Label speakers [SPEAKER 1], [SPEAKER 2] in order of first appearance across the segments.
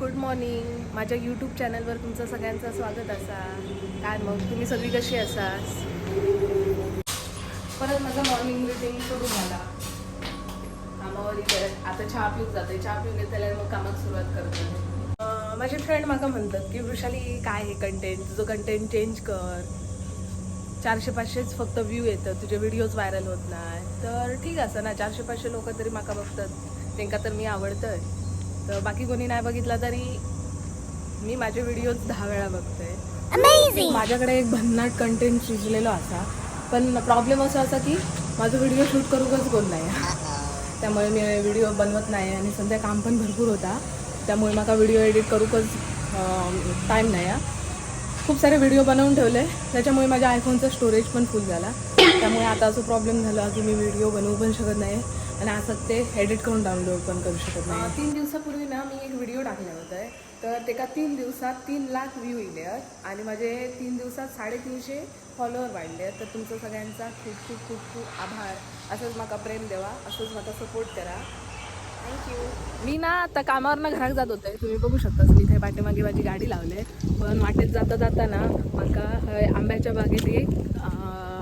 [SPEAKER 1] Good morning. माझ्या YouTube चॅनलवर तुमचं सगळ्यांचं स्वागत असा. काय मग? तुम्ही सगळी कशी असास परत माझा मॉर्निंग रुटीन सुरू झाला. कामावर परत आता चहा पिऊन जाते. चहा पिऊन झाल्यावर मग कामात सुरुवात करते. माझे फ्रेंड माका म्हणतात की वृषाली काय हे कंटेंट तुझं कंटेंट चेंज कर. चारशे पाचशेच फक्त व्ह्यू येतं. तुझे व्हिडिओज व्हायरल होत नाही तर ठीक असं ना. चारशे पाचशे लोक तरी माका बघतात. त्यांका तर मी आवडतंय. तर बाकी कोणी नाही बघितला तरी मी माझे व्हिडिओज दहा वेळा बघते. माझ्याकडे एक भन्नाट कंटेंट सुचलेलो असा. पण प्रॉब्लेम असा असा की माझं व्हिडिओ शूट करूकच कोण नाही. त्यामुळे मी व्हिडिओ बनवत नाही आणि सध्या काम पण भरपूर होता. त्यामुळे मला व्हिडिओ एडिट करूकच टाईम नाही. हा. खूप सारे व्हिडिओ बनवून ठेवले. त्याच्यामुळे माझ्या आयफोनचा स्टोरेज पण फुल झाला. त्यामुळे आता असं प्रॉब्लेम झाला की मी व्हिडिओ बनवू पण शकत नाही. आणि असं ते एडिट करून डाउनलोड पण करू शकत नाही. तीन दिवसापूर्वी ना मी एक व्हिडिओ टाकला होता. तर ते का तीन दिवसात तीन लाख व्ह्यू येले आहेत आणि माझे तीन दिवसात साडेतीनशे फॉलोअर वाढले आहेत. तर तुमचं सगळ्यांचा खूप खूप खूप खूप आभार. असंच माका प्रेम द्यावा असंच माका सपोर्ट करा. थँक्यू मी ना आता कामावरनं घरात जात होते. तुम्ही बघू शकता मी इथे पाठीमागे माझी गाडी लावले. पण वाटेत जाता जाता ना हय आंब्याच्या बागेत एक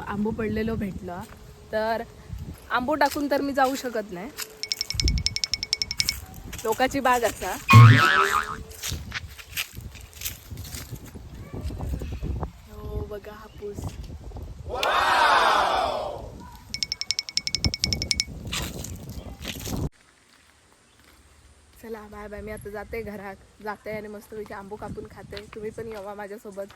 [SPEAKER 1] आंबो पडलेलो भेटलो. तर आंबो टाकून तर मी जाऊ शकत नाही. लोकाची बाग असा. हो बघा हापूस. चला बाय बाय मी आता जाते घरात. जाते आणि मस्तपैकी आंबो कापून खाते. तुम्ही पण येवा माझ्यासोबत.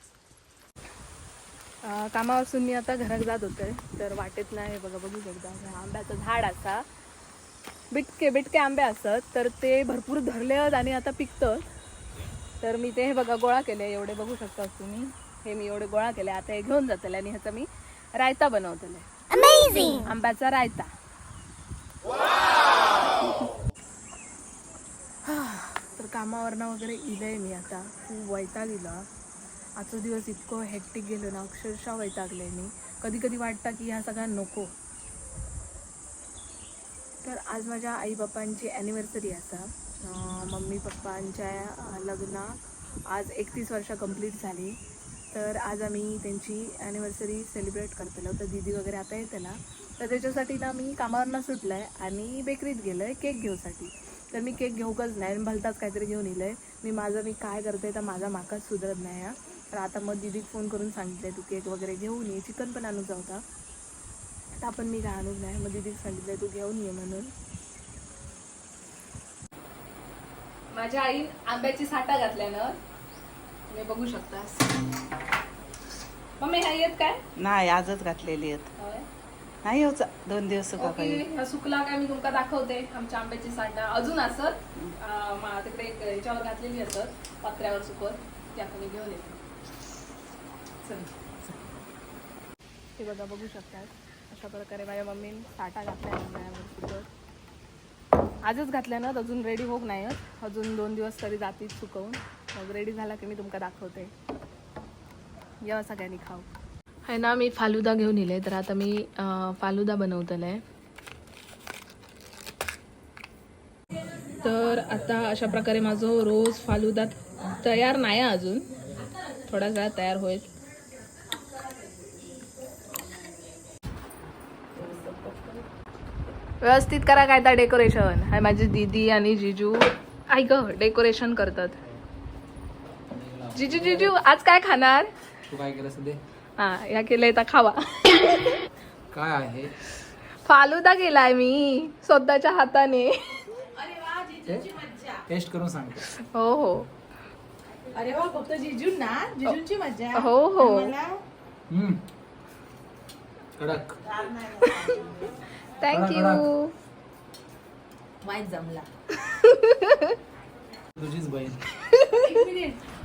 [SPEAKER 1] कामापासून मी आता घरात जात होते तर वाटेत नाही बघा बघू शकता. हे आंब्याचं झाड असा. बिटके बिटके आंबे असतात तर ते भरपूर धरले आणि आता पिकतं तर मी ते हे बघा गोळा केले एवढे बघू शकता तुम्ही. हे मी एवढे गोळा केले आता हे घेऊन जातले आणि ह्याचा मी रायता बनवतले. आंब्याचा रायता. तर कामावरनं वगैरे इलंय मी आता खूप वैताग इला आजचा दिवस इतकं हॅक्टिक गेलो ना अक्षरशः वैतागले मी. कधी कधी वाटतं की ह्या सगळ्या नको. तर आज माझ्या आई बाप्पांची ॲनिव्हर्सरी असा मम्मी पप्पांच्या लग्न आज एकतीस वर्षं कंप्लीट झाली. तर आज आम्ही त्यांची ॲनिव्हर्सरी सेलिब्रेट करतलो. तर दिदी वगैरे आता येतला तर त्याच्यासाठी ना मी कामावरनं सुटलं आहे आणि बेकरीत गेलो आहे केक घेऊसाठी. तर मी केक घेऊकच नाही. आणि भलताच काहीतरी घेऊन येलं आहे मी माझं मी काय करते तर माझा माकाच सुधरत नाही हा. तर आता मग दिदीक फोन करून सांगितलं तू केक वगैरे घेऊन ये चिकन पण आणूचा होता तर आपण मी काय आणूच नाही मग दिदीक सांगितलं तू घेऊन ये म्हणून. माझ्या आई आंब्याची साठा घातल्यानं तुम्ही बघू शकता मम्मी ह्या येत काय?
[SPEAKER 2] नाही आजच घातलेली आहेत. नाही होत दोन दिवस
[SPEAKER 1] सुकला काय मी तुमका दाखवते आमच्या आंब्याची साठा. अजून असत तिकडे एक याच्यावर घातलेली असत पत्र्यावर सुकत ती आपण घेऊन येतो. हे बघा बघू शकतात अशा प्रकारे माझ्या मम्मीन साठा घातला आंब्यावर आजच घातल्या ना अजून रेडी होत नाही आहेत. अजून दोन दिवस तरी जातील चुकवून मग रेडी झाला की मी तुमका दाखवते. या सगळ्यांनी खाऊ. आहे ना मी फालुदा घेऊन येले तर आता मी फालुदा बनवतले तर आता अशा प्रकारे माझं रोज फालुदा तयार नाही आहे अजून. थोडा वेळा तयार होईल. व्यवस्थित करा काय त्या डेकोरेशन हाय माझी दीदी आणि जिजू. आई ग डेकोरेशन करतात. जिजू जिजू आज काय खाणार?
[SPEAKER 3] तू काय केलं सध्या
[SPEAKER 1] हा या केलंय तर खावा.
[SPEAKER 3] काय आहे?
[SPEAKER 1] फालुदा केलाय मी स्वतःच्या हाताने.
[SPEAKER 3] टेस्ट करून सांगतो.
[SPEAKER 1] हो हो.
[SPEAKER 2] अरे वा फक्त जिजू ना जिजूंची मजा
[SPEAKER 1] हो हो.
[SPEAKER 3] हम्म. कडक.
[SPEAKER 1] थँक्यू
[SPEAKER 2] माहीत जमला.
[SPEAKER 3] तुझीच बहीण.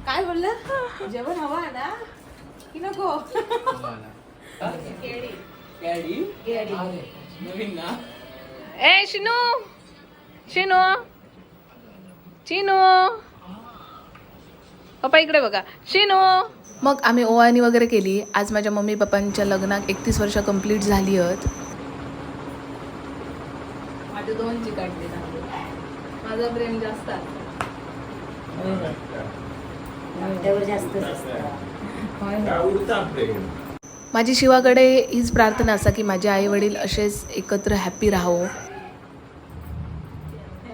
[SPEAKER 2] काय बोललं? जेवण हवा ना? की नको?
[SPEAKER 3] नवीन ना?
[SPEAKER 1] ए शिनू. शिनू. चिनू. पप्पा इकडे बघा. शिनू. मग आम्ही ओवाळणी वगैरे केली. आज माझ्या मम्मी पप्पांच्या लग्नात एकतीस वर्ष कंप्लीट झाली आहेत. माझे दोन चिकाटले माझं प्रेम जास्त माझी शिवाकडे हीच प्रार्थना असा की माझे आई वडील असेच एकत्र हॅपी राहो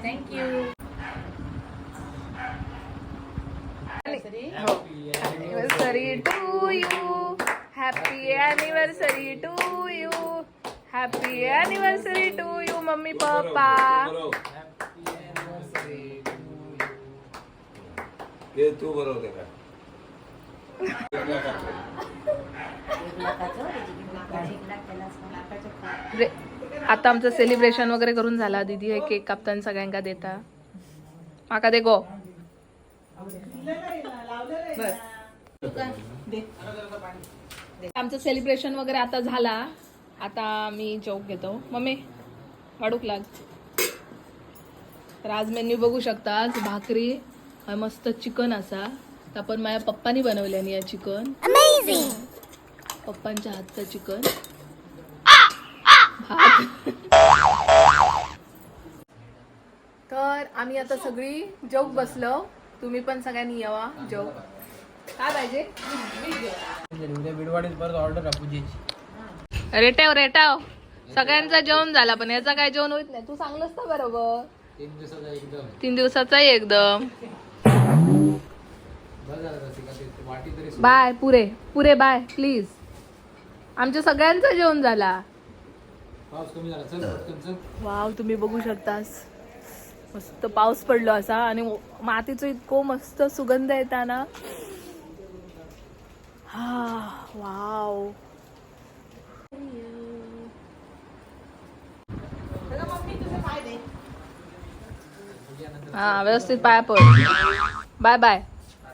[SPEAKER 2] thank you
[SPEAKER 1] anniversary to you. Happy anniversary to you. Happy anniversary to you, mummy papa
[SPEAKER 4] हे तू बरोबर का?
[SPEAKER 1] रे आता आमचं सेलिब्रेशन वगैरे करून झाला. दीदी हे केक कापताना सगळ्यांका देता. माका दे गो. आमचं सेलिब्रेशन वगैरे आता झाला. आता मी चौक घेतो. मम्मी वाढूक लाग. तर आज मेन्यू बघू शकता आज भाकरी हय मस्त चिकन असा. तर पण माझ्या पप्पानी बनवल्यानी या चिकन पप्पांच्या हातचं चिकन तर आम्ही आता सगळी जोक बसलो. तुम्ही पण सगळ्यांनी यावा जोक काय पाहिजे?
[SPEAKER 3] ऑर्डर आहे पूजेची
[SPEAKER 1] रेटाव रेटाव सगळ्यांचा जेवण झाला पण याचा काय जेवण होत नाही. तू सांगलंस ना बरोबर.
[SPEAKER 3] तीन दिवसाचा एकदम.
[SPEAKER 1] बाय पुरे. पुरे बाय प्लीज आमच्या सगळ्यांचं जेवण झाला. वाव तुम्ही बघू शकतास. मस्त पाऊस पडलो असा आणि मातीचं इतकं मस्त सुगंध येता ना हा वाव. हा व्यवस्थित पाया पड. Bye bye.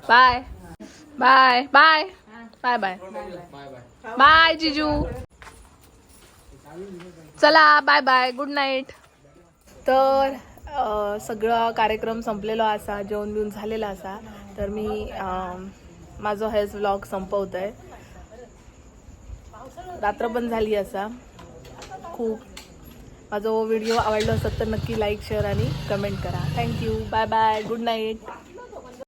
[SPEAKER 1] Bye. Bye bye. Bye bye.
[SPEAKER 3] Bye bye
[SPEAKER 1] जिजू. चला बाय बाय. गुड नाईट तर सगळा सगळं कार्यक्रम संपलेलो असा जेवण बिवून झालेला असा. तर मी माझं हेच व्लॉग संपवत आहे रात्र पण झाली असा. खूप माझा व्हिडिओ आवडला असेल तर नक्की लाईक शेअर आणि कमेंट करा. Thank you bye bye good night